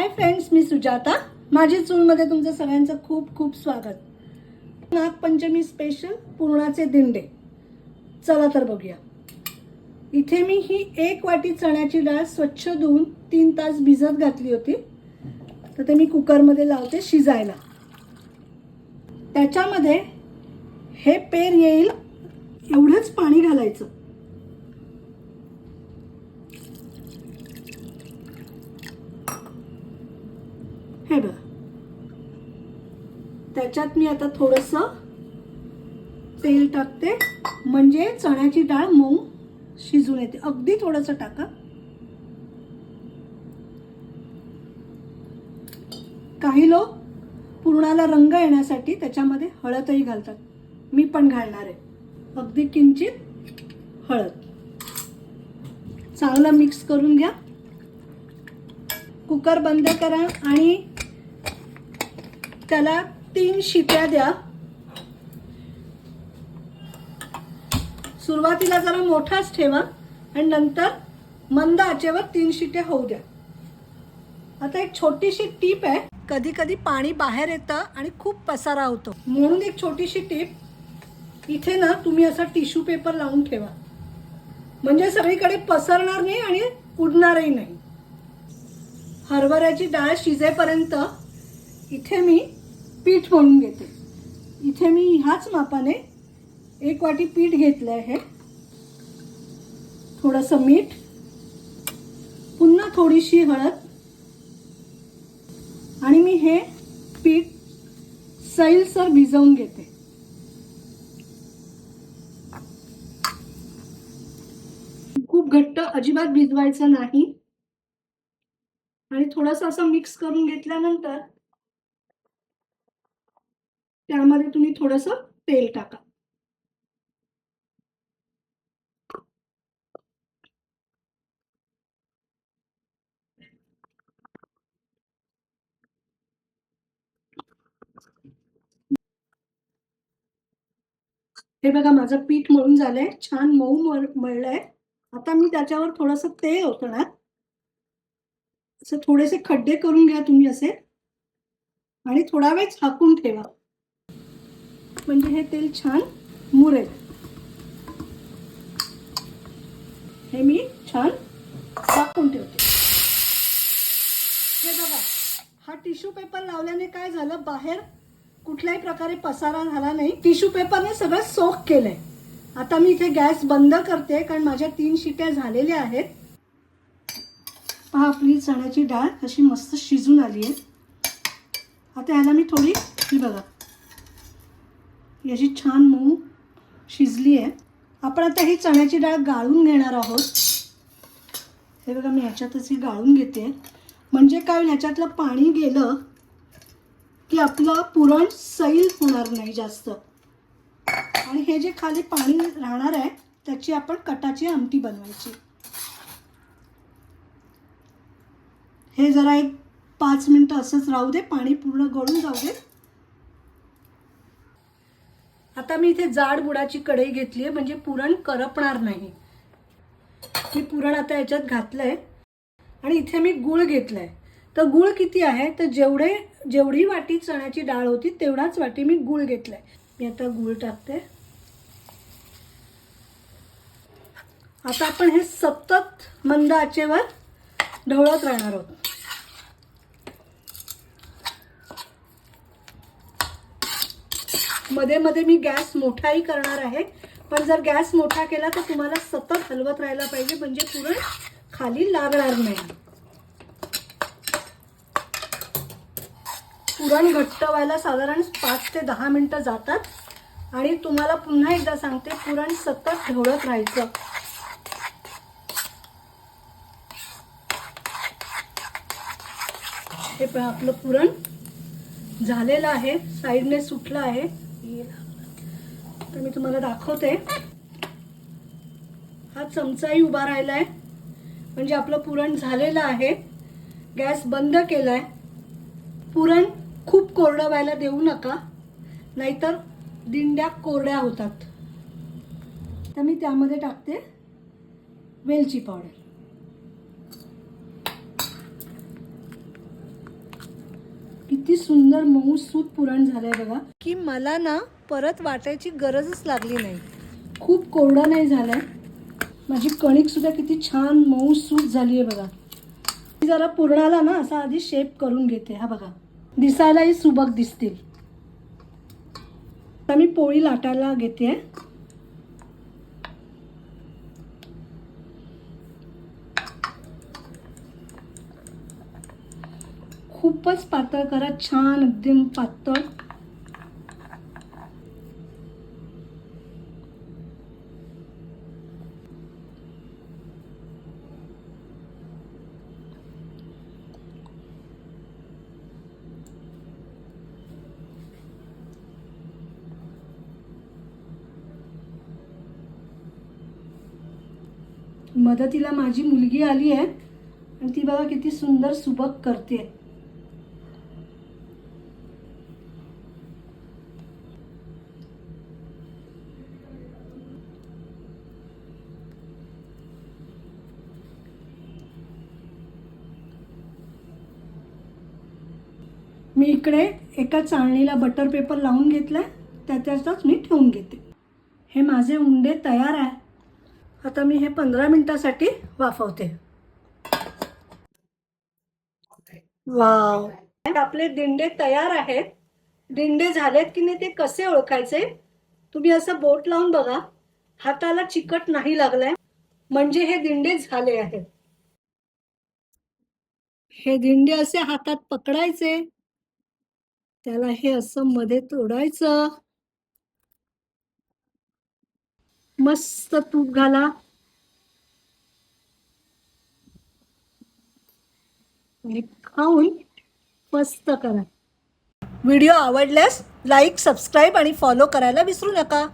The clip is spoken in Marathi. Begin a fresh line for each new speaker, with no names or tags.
हाय फ्रेंड्स मी सुजाता. माझी चूलमध्ये तुमचं सगळ्यांचं खूप खूप स्वागत. नागपंचमी स्पेशल पुरणाचे दिंडे. चला तर बघूया. इथे मी ही एक वाटी चण्याची डाळ स्वच्छ धुवून तीन तास भिजत घातली होती. तर ते मी कुकरमध्ये लावते शिजायला. त्याच्यामध्ये हे पेर येईल एवढंच पाणी घालायचं. हे बघा. त्याच्यात मी आता थोडस तेल टाकते. म्हणजे चण्याची डाळ मऊ शिजून येते. अगदी थोडस टाका. काही लोक पुरणाला रंग येण्यासाठी त्याच्यामध्ये हळदही घालतात. मी पण घालणार आहे. अगदी किंचित हळद. चांगलं मिक्स करून घ्या. कुकर बंद करा आणि त्याला तीन शिट्या द्या. सुरुवातीला जरा मोठाच ठेवा आणि नंतर मंद आचेवर तीन शिट्या होऊ द्या. आता एक छोटीशी टीप आहे. कधी कधी पाणी बाहेर येतं आणि खूप पसारा होतो. म्हणून एक छोटीशी टीप इथे ना तुम्ही असा टिश्यू पेपर लावून ठेवा. म्हणजे सगळीकडे पसरणार नाही आणि उडणारही नाही. हरभऱ्याची डाळ शिजेपर्यंत इथे मी पीठ म्हणून घेते. इथे मी ह्याच मापाने एक वाटी पीठ घेतलं आहे थोडंसं मीठ. पुन्हा थोडीशी हळद. आणि मी हे पीठ सैलसर भिजवून घेते. खूप घट्ट अजिबात भिजवायचं नाही. आणि थोडंसं असं मिक्स करून घेतल्यानंतर त्यामध्ये तुम्ही थोडंसं तेल टाका. हे बघा माझं पीठ मळून झालंय. छान मऊ मळलंय. आता मी त्याच्यावर थोडंसं तेल ओतणार. असं थोडेसे खड्डे करून घ्या तुम्ही असे. आणि थोडा वेळ झाकून ठेवा. म्हणजे हे तेल छान मुरेल. हे मी छान झाकून ठेवते. हे बघा हा टिश्यू पेपर लावल्याने काय झालं? बाहेर कुठल्याही प्रकारे पसारा झाला नाही. टिश्यू पेपरने सगळं सोक केलंय. आता मी इथे गॅस बंद करते कारण माझ्या तीन शिट्या झालेल्या आहेत. पहा आपली चण्याची डाळ अशी मस्त शिजून आली आहे आता ह्याला मी थोडी ही बघा याची छान मऊ शिजली आहे. आपण आता ही चण्याची डाळ गाळून घेणार आहोत. हे बघा मी ह्याच्यातच ही गाळून घेते. म्हणजे काय होईल ह्याच्यातलं पाणी गेलं की आपलं पुरण सैल होणार नाही जास्त. आणि हे जे खाली पाणी राहणार आहे त्याची आपण कटाची आमटी बनवायची. हे जरा एक पाच मिनटं असंच राहू दे पाणी पूर्ण गळून जाऊ दे. आता मी इथे जाड बुडाची कढई घेतली आहे म्हणजे पुरण करपणार नाही. मी पुरण आता याच्यात घातलं आहे आणि इथे मी गुळ आहे तर गुळ किती आहे? तर जेवढे जेवढी वाटी चण्याची डाळ होती तेवढाच वाटी मी गुळ आहे मी आता गुळ टाकते. आता आपण हे सतत मंद आचेवर ढवळत राहणार आहोत. मध्ये मध्ये मी गॅस मोठाही करणार आहे. पण जर गॅस मोठा केला तर तुम्हाला सतत हलवत राहायला पाहिजे म्हणजे पुरण खाली लागणार नाही. पुरण घट्ट व्हायला साधारण पाच ते दहा मिनटं जातात. आणि तुम्हाला पुन्हा एकदा सांगते पुरण सतत ढवळत राहायचं. हे आपलं पुरण झालेलं आहे साईडने सुटलं आहे. तर मी तुम्हाला दाखवते. हा चमचाही उभा राहिलाय. म्हणजे आपलं पुरण झालेलं आहे. गॅस बंद केलाय. पुरण खूप कोरडं व्हायला देऊ नका. नाहीतर दिंड्या कोरड्या होतात. तर मी त्यामध्ये टाकते वेलची पावडर. किती सुंदर मऊ सूत पुरण झालंय बघा. की मला ना परत वाटायची गरजच लागली नाही. खूप कोरडं नाही झालंय. माझी कणिक सुद्धा किती छान मऊ सूत झाली आहे बघा. मी जरा पुरणाला ना असा आधी शेप करून घेते. हा बघा. दिसायलाही सुबक दिसतील. आता मी पोळी लाटायला घेते खूपच पातळ करा छान एकदम पातळ. मदतीला माझी मुलगी आली आहे आणि ती बघा किती सुंदर सुबक करते मी इकडे एका चाळणीला बटर पेपर लावून घेतलाय त्या त्याचाच मी ठेवून घेते. हे माझे उंडे तयार आहे. आता मी हे पंधरा मिनिटासाठी वाफवते. वाव. आपले दिंडे तयार आहेत. दिंडे झालेत की नाही ते कसे ओळखायचे? तुम्ही असं बोट लावून बघा. हाताला चिकट नाही लागलाय. म्हणजे हे दिंडे झाले आहेत. हे दिंडे असे हातात पकडायचे. त्याला हे असं मध्ये तोडायचं. मस्त तूप घाला. आणि खाऊन मस्त करा. व्हिडिओ आवडल्यास लाईक सबस्क्राईब आणि फॉलो करायला विसरू नका.